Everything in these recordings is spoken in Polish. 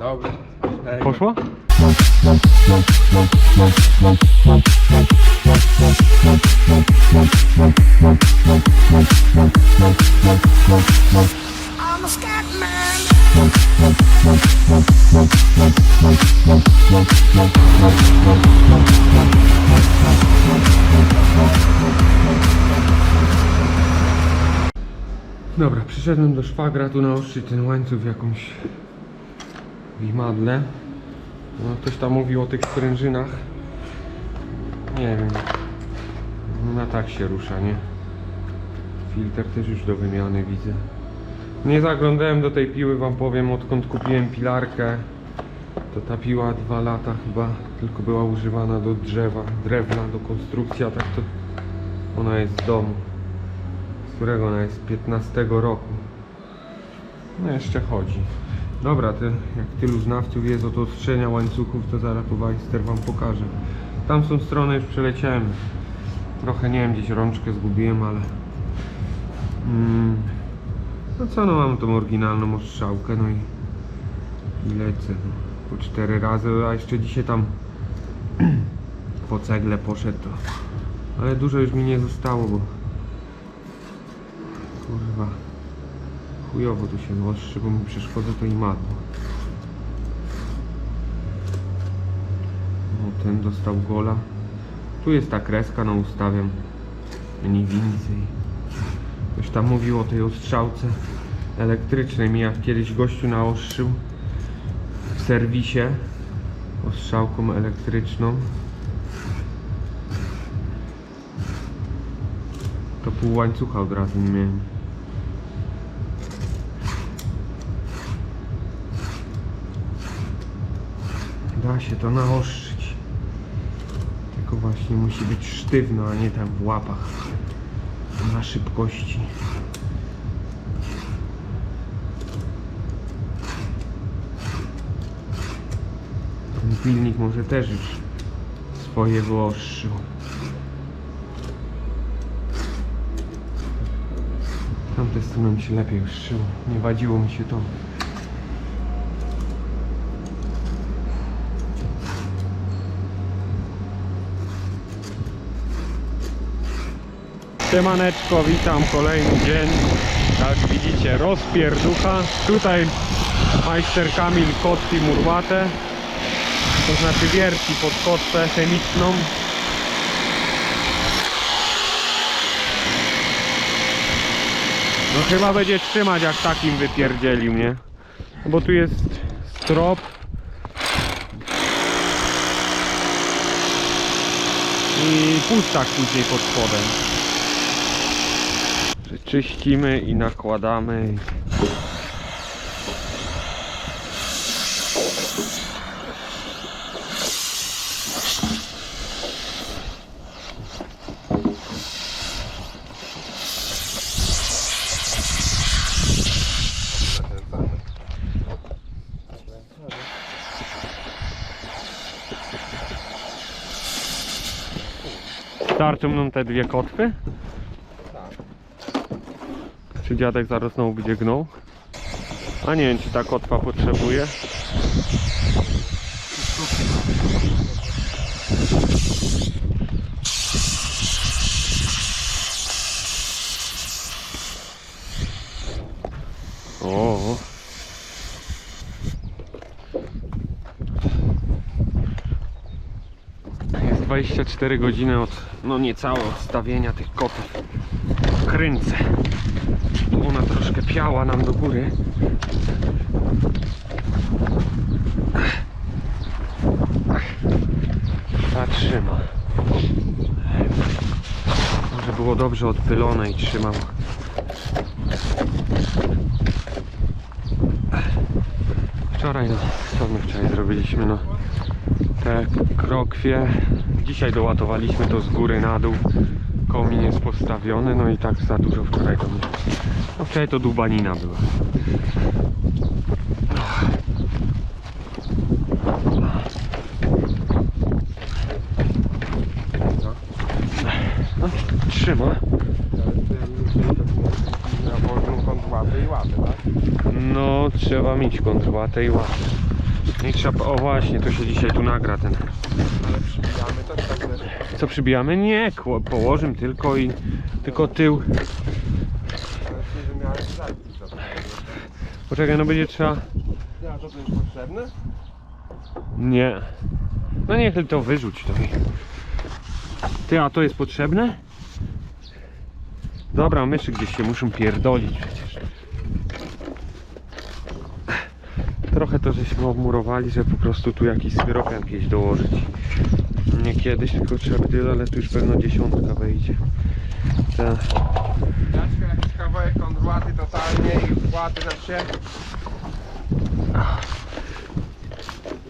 Dobra. Ej, Poszło? I'm a scat man. Dobra, przyszedłem do szwagra tu naostrzyć ten łańcuch jakąś wimadle. No, ktoś tam mówił o tych sprężynach. Nie wiem. No, na tak się rusza, nie? Filtr też już do wymiany widzę. Nie zaglądałem do tej piły, wam powiem, odkąd kupiłem pilarkę. To ta piła dwa lata chyba tylko była używana do drzewa, drewna, do konstrukcji, a tak to ona jest z domu. Z którego ona jest? 15 roku. No jeszcze chodzi. Dobra, to jak tylu znawców jest od ostrzenia łańcuchów, to zaraz tu Weister wam pokażę. Tamtą stronę już przeleciałem. Trochę nie wiem, gdzieś rączkę zgubiłem, ale... Mm, no co, no mam tą oryginalną ostrzałkę, no i, i lecę. No. Po cztery razy, a jeszcze dzisiaj tam po cegle poszedł to. Ale dużo już mi nie zostało, bo kurwa chujowo tu się ostrzy, bo mi przeszkodza to i madło. No ten dostał gola. Tu jest ta kreska, no ustawiam. Nie widzę. jej. Ktoś tam mówił o tej ostrzałce elektrycznej. Mi jak kiedyś gościu naostrzył w serwisie ostrzałką elektryczną. To pół łańcucha od razu miałem. Da się to naostrzyć. Tylko właśnie musi być sztywno, a nie tam w łapach. Na szybkości. Ten pilnik może też już swoje wyostrzył. Tamte strony mi się lepiej ostrzyło. Nie wadziło mi się to. Siemaneczko, witam kolejny dzień. Jak widzicie, rozpierducha. Tutaj majster Kamil kotwi murwate. To znaczy wierci pod kotwę chemiczną. No chyba będzie trzymać jak takim wypierdzielił, nie? Bo tu jest strop. I pustak później pod spodem. Czyścimy i nakładamy. Starczą nam te dwie kotwy? Czy dziadek zaraz znowu będzie gnął? A nie wiem, czy ta kotwa potrzebuje. O. Jest 24 godziny od, no niecałe odstawienia tych kotów. Kręcę. Tu ona troszkę piała nam do góry. Ta trzyma. Może było dobrze odpylone i trzymał. Wczoraj, no, co my wczoraj zrobiliśmy, no te krokwie. Dzisiaj doładowaliśmy to z góry na dół. Komin jest postawiony, no i tak za dużo wczoraj to nie. No wczoraj to dubanina była. No, trzyma. Na wolną kąt łapy i łapy, tak? No, trzeba mieć kontrłatę i łatę. I trzeba, o właśnie, to się dzisiaj tu nagra ten. Ale przybijamy to tak też. Co przybijamy? Nie, kło- położym tylko i tylko tył. Poczekaj, no będzie trzeba. Ja, to to jest potrzebne? Nie. No niech to wyrzuć to. Ty, a to jest potrzebne? Dobra, myszy gdzieś się muszą pierdolić przecież. Trochę to żeśmy obmurowali, żeby po prostu tu jakiś styropian gdzieś dołożyć. Nie kiedyś, tylko trzeba tyle, ale tu już pewno dziesiątka wejdzie. Ta. Jaczka jakiś kawałek kontrłaty totalnie i wkłady na się.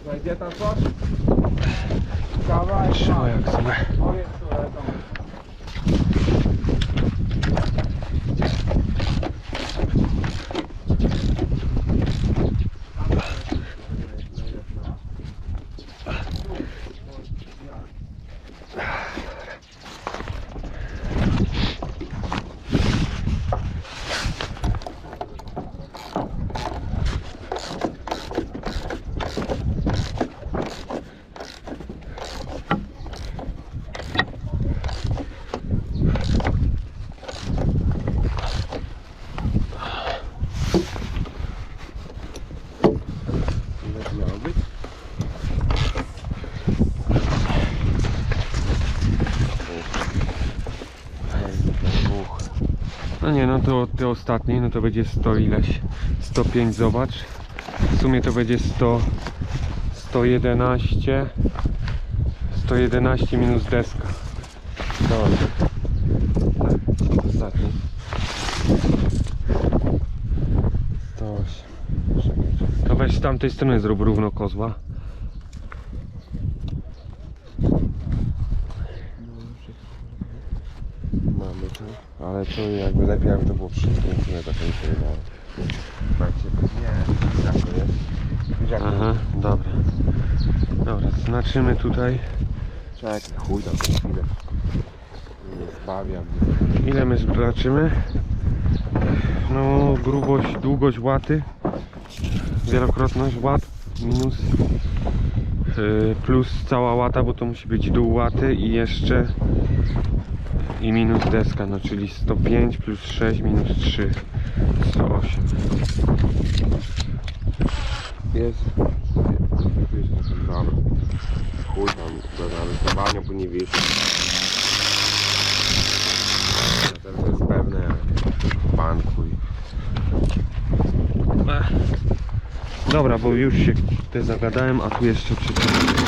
Znajdzie tam coś? Kawałek. Trzyma jak sobie. Powiedz, które to ile miało być? No nie, no to ty ostatni, no to będzie 100 ileś. 105 zobacz. W sumie to będzie 100, 111. 111 minus deska. Dobrze. Tak, ostatni. 108. To weź z tamtej strony zrób równo kozła. Mamy to, ale to jakby lepiej jakby to było przykręcone, tak mi się wydaje. Patrzcie, nie, tak to jest. Aha, dobra. Dobra, znaczymy tutaj. Czekaj, chuj tam chwilę. Nie zbawiam. Ile my zobaczymy? No, grubość, długość łaty, wielokrotność łat, minus yy, plus cała łata, bo to musi być dół łaty i jeszcze i minus deska, no czyli 105 plus 6 minus 3 108 Jest. Chuj tam, narysowania, bo nie wiesz. To jest pewne banku Dobra, bo już się te zagadałem, a tu jeszcze przeczytam.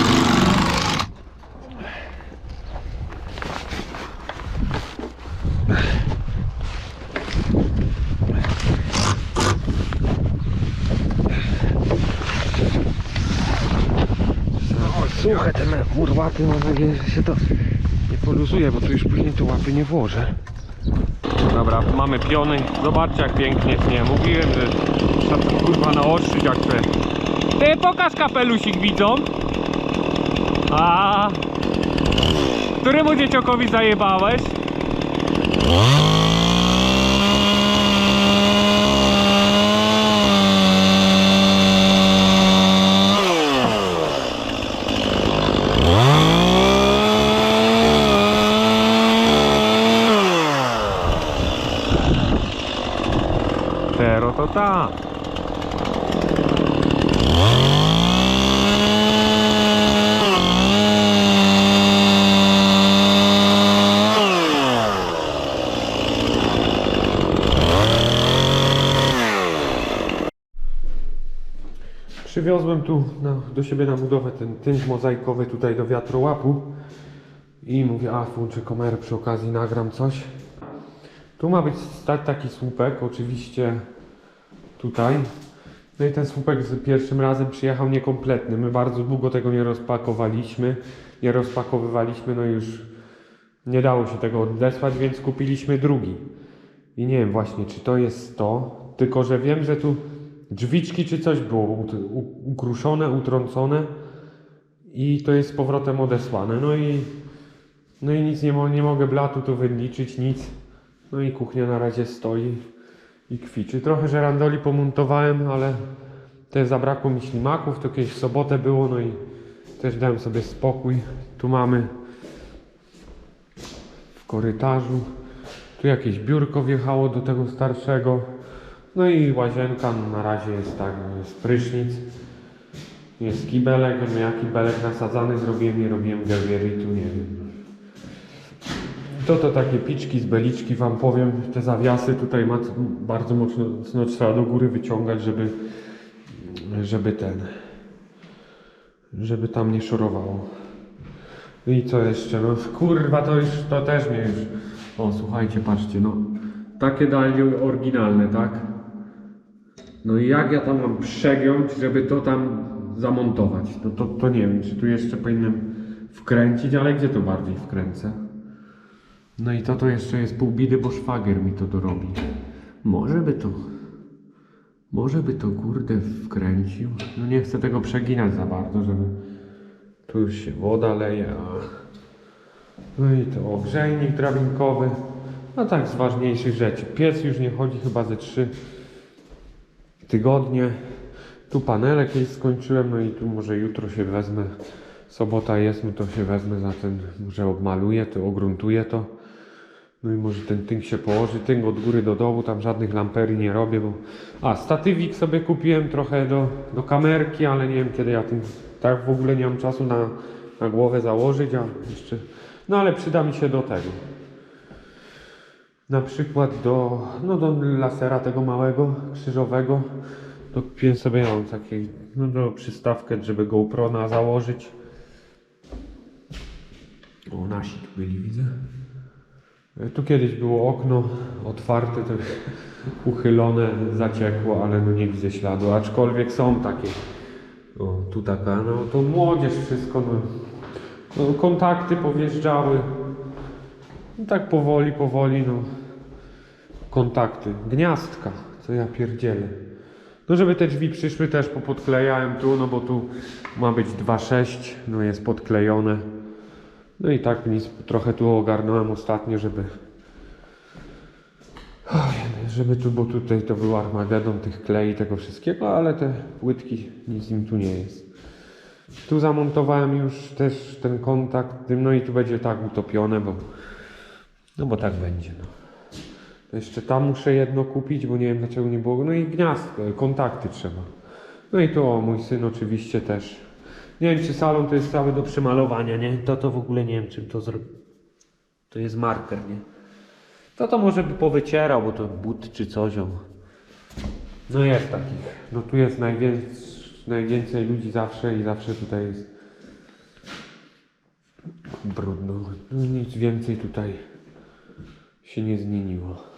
Słuchaj, ten murwaty mam nadzieję, że się to nie poluzuje, bo tu już później to łapy nie włożę. Dobra, mamy piony. Zobaczcie jak pięknie tnie. Mówiłem, że trzeba to kurwa naostrzyć jak te. Ty pokaż kapelusik widzom. A. Któremu dzieciokowi zajebałeś? Pero to ta. Przywiozłem tu na, do siebie na budowę ten tynk mozaikowy tutaj do wiatrołapu i mówię, a włączę kamerę przy okazji, nagram coś. Tu ma być stać taki słupek, oczywiście tutaj. No i ten słupek z pierwszym razem przyjechał niekompletny. My bardzo długo tego nie rozpakowaliśmy, nie rozpakowywaliśmy, no już nie dało się tego odesłać, więc kupiliśmy drugi. I nie wiem właśnie, czy to jest to, tylko że wiem, że tu drzwiczki czy coś było ukruszone, utrącone i to jest z powrotem odesłane. No i, no i nic nie, mo- nie mogę blatu tu wyliczyć, nic. No i kuchnia na razie stoi i kwiczy. Trochę żerandoli pomontowałem, ale, Też zabrakło mi ślimaków, to kiedyś w sobotę było, no i też dałem sobie spokój. Tu mamy w korytarzu. Tu jakieś biurko wjechało do tego starszego. No i łazienka no na razie jest tak, no jest prysznic. Jest kibelek, no ja kibelek nasadzany zrobiłem, nie robiłem gelwieritu, nie wiem. To to takie piczki z beliczki wam powiem, te zawiasy tutaj ma bardzo mocno, mocno trzeba do góry wyciągać, żeby żeby ten żeby tam nie szorowało. I co jeszcze? No kurwa to już to też mnie już. O słuchajcie, patrzcie, no takie dali oryginalne, tak? No i jak ja tam mam przegiąć, żeby to tam zamontować? No to, to nie wiem, czy tu jeszcze powinienem wkręcić, ale gdzie to bardziej wkręcę? No i to to jeszcze jest pół bidy, bo szwagier mi to dorobi. Może by to... Może by to kurde wkręcił. No nie chcę tego przeginać za bardzo, żeby... Tu już się woda leje. No i to ogrzejnik drabinkowy. No tak z ważniejszych rzeczy. Piec już nie chodzi chyba ze trzy tygodnie. Tu panele kiedyś skończyłem, no i tu może jutro się wezmę. Sobota jest, no to się wezmę za ten, może obmaluję to, ogruntuję to. No i może ten tynk się położy, tynk od góry do dołu, tam żadnych lamperii nie robię, bo... A, statywik sobie kupiłem trochę do, do kamerki, ale nie wiem kiedy ja tym... Tak w ogóle nie mam czasu na, na głowę założyć, a jeszcze... No ale przyda mi się do tego. Na przykład do, no do lasera tego małego, krzyżowego. To kupiłem sobie mam takiej, no do przystawkę, żeby GoPro na założyć. O, nasi tu byli, widzę. E, Tu kiedyś było okno otwarte, to uchylone, zaciekło, ale no nie widzę śladu, aczkolwiek są takie. O, tu taka, no to młodzież wszystko, no, no kontakty powjeżdżały. No tak powoli, powoli, no. Kontakty. Gniazdka, co ja pierdzielę. No żeby te drzwi przyszły też popodklejałem tu, no bo tu ma być 2.6, no jest podklejone. No i tak nic, trochę tu ogarnąłem ostatnio, żeby żeby tu, bo tutaj to był Armagedon tych klei, tego wszystkiego, ale te płytki, nic im tu nie jest. Tu zamontowałem już też ten kontakt, no i tu będzie tak utopione, bo no bo tak będzie, no. To jeszcze tam muszę jedno kupić, bo nie wiem dlaczego nie było. No i gniazdko, kontakty trzeba. No i tu o, mój syn oczywiście też. Nie wiem czy salon to jest cały do przemalowania, nie? To to w ogóle nie wiem czym to. To jest marker, nie? To to może by powycierał, bo to but czy coś. No jest takich. No tu jest najwięcej, najwięcej ludzi zawsze i zawsze tutaj jest brudno. No nic więcej tutaj się nie zmieniło.